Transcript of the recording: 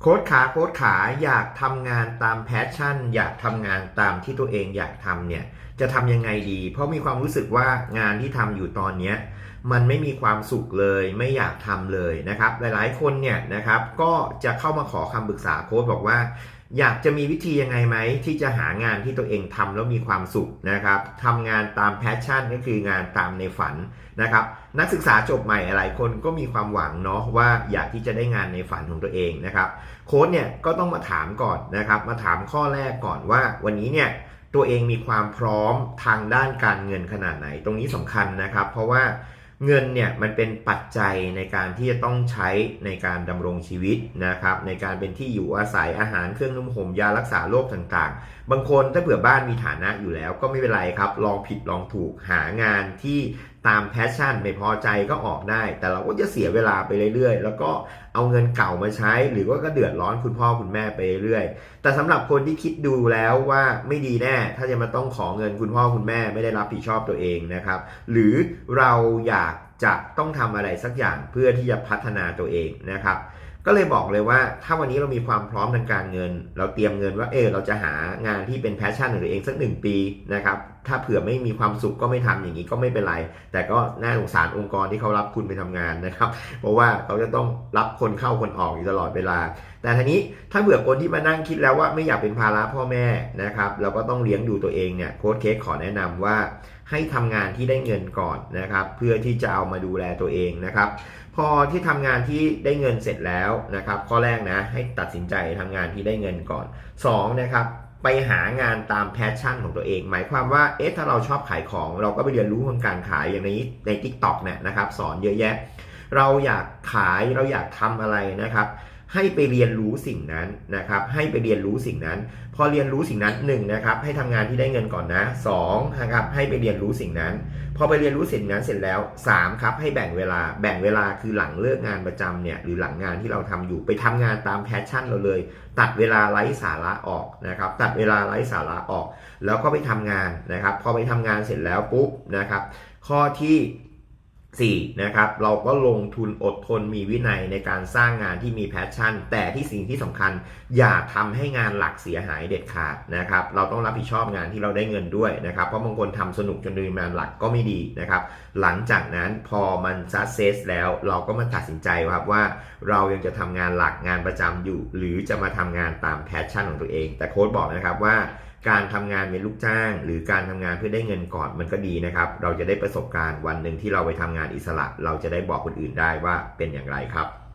โค้ดขาโค้ดขาอยากทำงานตามแพชชั่น อยากทำงานตามที่ตัวเองอยากทำเนี่ยจะทำยังไงดี เพราะมีความรู้สึกว่างานที่ทำอยู่ตอนนี้มันไม่มีความสุขเลยไม่อยากทำเลยนะครับ หลายๆคนเนี่ยนะครับก็จะเข้ามาขอคำปรึกษาโค้ดบอกว่าอยากจะมีวิธียังไงไหมที่จะหางานที่ตัวเองทำแล้วมีความสุขนะครับทำงานตามแพชชั่นก็คืองานตามในฝันนะครับ นักศึกษาจบใหม่หลายคนก็มีความหวังเนาะว่าอยากที่จะได้งานในฝันของตัวเองนะครับโค้ดเนี่ยก็ต้องมาถามก่อนนะครับ มาถามข้อแรกก่อนว่า วันนี้เนี่ยตัวเองมีความพร้อมทางด้านการเงินขนาดไหน ตรงนี้สำคัญนะครับ เพราะว่า เงินเนี่ยมันเป็นปัจจัยในการที่จะต้องใช้ในการดำรงชีวิตนะครับในการเป็นที่อยู่อาศัยอาหารเครื่องนุ่มห่มยารักษาโรคต่างๆ บางคนถ้าเผื่อบ้านมีฐานะอยู่แล้วก็ไม่เป็นไรครับ ลองผิดลองถูกหางานที่ ตามแพชชั่นไม่พอใจก็ออกได้ แต่เราก็จะเสียเวลาไปเรื่อยๆ แล้วก็เอาเงินเก่ามาใช้ หรือว่าก็เดือดร้อนคุณพ่อคุณแม่ไปเรื่อยๆแต่สำหรับคนที่คิดดูแล้วว่าไม่ดีแน่ ถ้าจะมาต้องขอเงินคุณพ่อคุณแม่ไม่ได้รับผิดชอบตัวเองนะครับ หรือเราอยากจะต้องทำอะไรสักอย่างเพื่อที่จะพัฒนาตัวเองนะครับ ก็เลยบอกเลยว่าถ้าวันนี้เรามีความพร้อมทางการเงิน เราเตรียมเงินว่าเออเราจะหางานที่เป็นแพชชั่นของตัวเองสักหนึ่งปีนะครับถ้าเผื่อไม่มีความสุขก็ไม่ทำอย่างนี้ก็ไม่เป็นไร แต่ก็น่าสงสารองค์กรที่เขารับคุณไปทำงานนะครับ เพราะว่าเขาจะต้องรับคนเข้าคนออกอยู่ตลอดเวลา แต่ทีนี้ถ้าเบื่อคนที่มานั่งคิดแล้วว่าไม่อยากเป็นภาระพ่อแม่นะครับเราก็ต้องเลี้ยงดูตัวเองเนี่ยโค้ชเค้กขอแนะนำว่าให้ทำงานที่ได้เงินก่อนนะครับ เพื่อที่จะเอามาดูแลตัวเองนะครับ พอที่ทำงานที่ได้เงินเสร็จแล้วนะครับข้อแรกนะให้ตัดสินใจทำงานที่ได้เงินก่อน 2 นะครับไปหางานตามแพชชั่นของตัวเอง หมายความว่าเอ๊ะถ้าเราชอบขายของเราก็ไปเรียนรู้เรื่องการขายอย่างนี้ใน t ิ k t o k เนี่ยนะครับสอนเยอะแยะ เราอยากขายเราอยากทำอะไรนะครับ ให้ไปเรียนรู้สิ่งนั้นนะครับ ให้ไปเรียนรู้สิ่งนั้น พอเรียนรู้สิ่งนั้นหนึ่งนะครับให้ทำงานที่ได้เงินก่อนนะสองนะครับให้ไปเรียนรู้สิ่งนั้น พอไปเรียนรู้สิ่งนั้นเสร็จแล้ว3ครับให้แบ่งเวลาแบ่งเวลาคือหลังเลิกงานประจำเนี่ยหรือหลังงานที่เราทำอยู่ไปทำงานตามแพชชั่นเราเลย ตัดเวลาไร้สาระออกนะครับ ตัดเวลาไร้สาระออก แล้วก็ไปทำงานนะครับ พอไปทำงานเสร็จแล้วปุ๊บนะครับ ข้อที่ 4นะครับเราก็ลงทุนอดทนมีวินัยในการสร้างงานที่มีแพชชั่น แต่ที่สิ่งที่สำคัญอย่าทำให้งานหลักเสียหายเด็ดขาดนะครับเราต้องรับผิดชอบงานที่เราได้เงินด้วยนะครับเพราะบางคนทำสนุกจนลืมงานหลักก็ไม่ดีนะครับหลังจากนั้นพอมันซักเซสแล้วเราก็มาตัดสินใจครับว่าเรายังจะทำงานหลักงานประจำอยู่ หรือจะมาทำงานตามแพชชั่นของตัวเอง แต่โค้ดบอกนะครับว่า การทำงานเป็นลูกจ้าง หรือการทำงานเพื่อได้เงินก่อนมันก็ดีนะครับ เราจะได้ประสบการณ์วันหนึ่งที่เราไปทำงานอิสระ เราจะได้บอกคนอื่นได้ว่าเป็นอย่างไรครับ